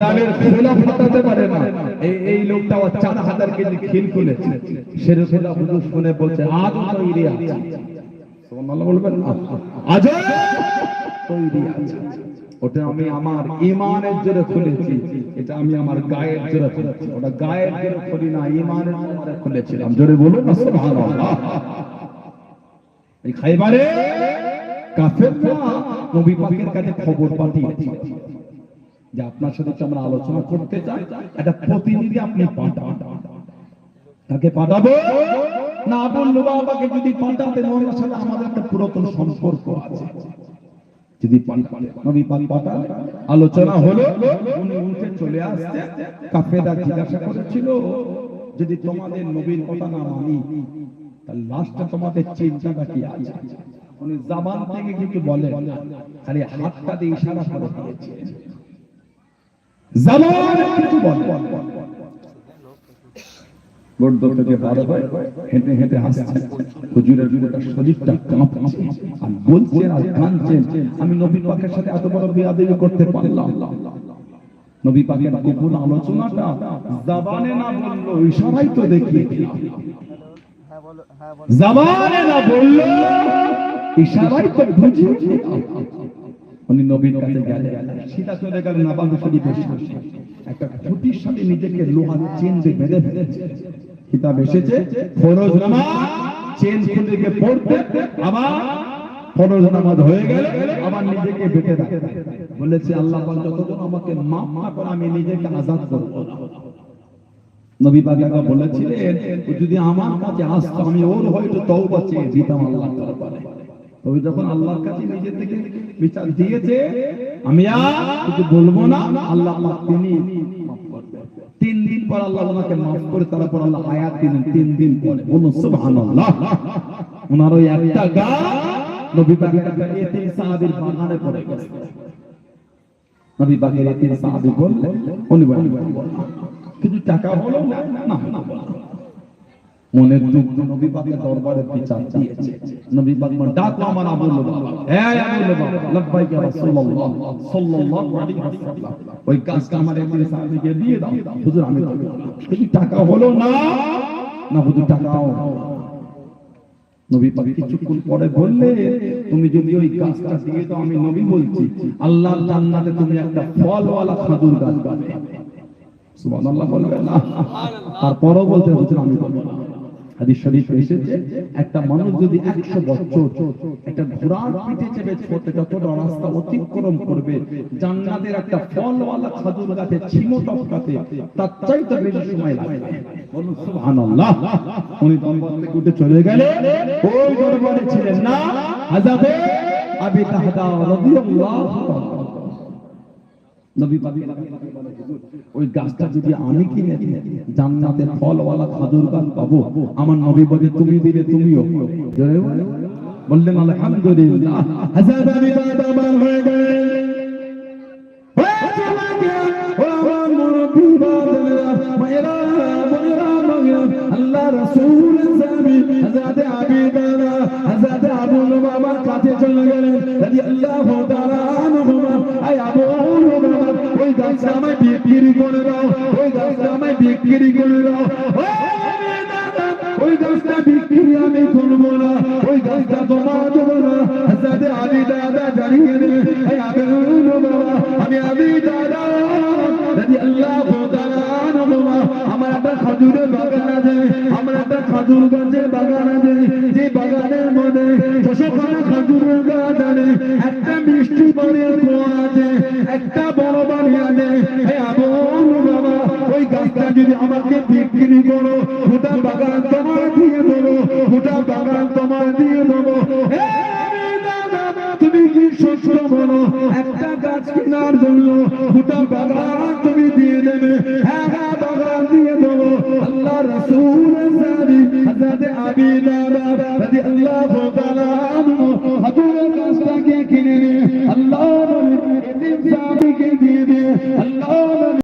আমি আমার ইমানের জোরে খুলেছি। এটা আমি আমার গায়ের জোরে খুলেছি। ওটা গায়ের জোরে খুলি না ইমানের খুলেছিলাম। জোরে বলুন খাইবারে কাছে খবর পাঠিয়েছে। যে আপনার সাথে তো আমরা আলোচনা করতে চাই, একটা প্রতিনিধি আপনি পাঠান। তাকে পাঠাবো? না বলল বাবাকে যদি পাঠাতেন ওনার সাথে আমাদের একটা পুরাতন সম্পর্ক আছে। যদি নবী পাক পাঠান। আলোচনা হলো, উনি উঠে চলে আসছে কাফেরা জিজ্ঞাসা করেছিল, যদি তোমাদের নবীর কথা না মানি, তাহলে লাস্টটা তোমাদের চিন্তাটা কি আছে? উনি জাবান থেকে কিছু বলেন। খালি হাতটা দিয়ে ইশারা করে দিয়েছে। আমি নবী পাকের সাথে এত বড় বিয়াদবি করতে পারলাম। নবী পাকের গোপন আলোচনাটা জাবানে না বলল ইশারাই তো দেখিয়ে জাবানে না বলল ইশারাই তো বুঝিয়ে উনি নবীর কাছে গেলেন। সীতা চলে গেলেন নাবাগ শরীফের সামনে একটা খুঁটির সাথে নিজেকে লোহার চেন দিয়ে বেঁধে ফেলেছে। কিতাব এসেছে, ফরজ নামাজ, চেন গিয়ে পড়তে, আবার ফরজ নামাজ হয়ে গেল, আবার নিজেকে বেঁধে রাখে বলেছে, আল্লাহ পাক যতক্ষণ আমাকে মাফ না করে, আমি নিজেকে আজাদ করব নবী পাক একবার বলেছিলেন যদি আমার কাছে আসতো, আমি ওর হয়তো তওবা চেয়ে দিতাম আল্লাহ দরবারে। তবে যখন আল্লাহর কাছে নিজে থেকে বিচার দিয়েছে, আমি আর বলব না। আল্লাহ তিনি তিন দিন পর আল্লাহ ওনাকে মাফ করে, তারপর আল্লাহ হায়াত দিলেন তিন দিন পরে। বলুন, সুবহানাল্লাহ। ওনার ওই একটা গা নবী পাকের এতিম সাহাবীর বাগানে পড়ে গেছে। নবী পাকের এতিম সাহাবী বললেন, উনি বললেন, কিছু টাকা হলো না না। দুঃখ নবী পাকের দরবারে বিচার দিয়েছে। নবী পাক আমার আবু আবু ইয়া রাসূলুল্লাহ সাল্লাল্লাহু আলাইহি ওই কাজটা আমার দিয়ে দাও। হুজুর, আমি কিন্তু টাকা হলো না। না হুজুর টাকাও নবী পাক কিছুক্ষণ পরে বললে তুমি যদি ওই গাছটা দিয়ে দাও, আমি নবী বলছি, আল্লাহ জান্নাতে তুমি একটা ফলওয়ালা খেজুর গাছ পাবে। সুবহানাল্লাহ বলবেন না। তারপরও বলতে, হুজুর, আমি বলব না। হাদিস শরীফ এসেছে, একটা মানুষ যদি একশো বছর একটা ঘোড়ার পিঠে চেপে ছোটে যতটা রাস্তা অতিক্রম করবে, জান্নাতের একটা ফলওয়ালা খাজুর গাছে ছিমো টপকাতে তার চাইতে বেশি সময় লাগবে। সুবহানাল্লাহ। উনি দরবার থেকে চলে গেলেন। ওই দরবারে ছিলেন না হাজাবে আবি তাহদা রাদিয়াল্লাহু তাআলা। নবী পাক ওই গাছটা যদি আমি কিনে জান্নাতের ফলওয়ালা খাজুর গাছ পাবো। আমার নবী বলে, তুমি দিলে তুমিও। বললেন, আলহামদুলিল্লাহ। হাজার আমি আমার হয়ে গেলেন আল্লাহ রাসূল লুবাবার কাছে চলে গেলেন। তাআলা আনহুমা। আবু গাছটা বিক্রি করে দাও ওই গাছটা আমায় বিক্রি করে দাও ওই গাছটা বিক্রি আমি করব না ওই গাছটা তোমার একটা খাজুরের বাগান আছে আমার একটা খাজুর গাছের বাগান আছে যে বাগানের মধ্যে ছশোখানা খাজুরের গাছ আছে একটা মিষ্টি পানির কুয়া আছে একটা বড় বাড়ি গাছটা যদি আমাকে বিক্রি করো গোটা বাগান তোমার দিয়ে দেবো গোটা বাগান তোমার দিয়ে দেবো। হে আবি দাদা, তুমি সত্য একটা গাছ কেনার জন্য দুটো বাগান তুমি দিয়ে দেবে। হ্যাঁ বাগান দিয়ে দেবো, আল্লাহ রসুল সারি আবি দাদা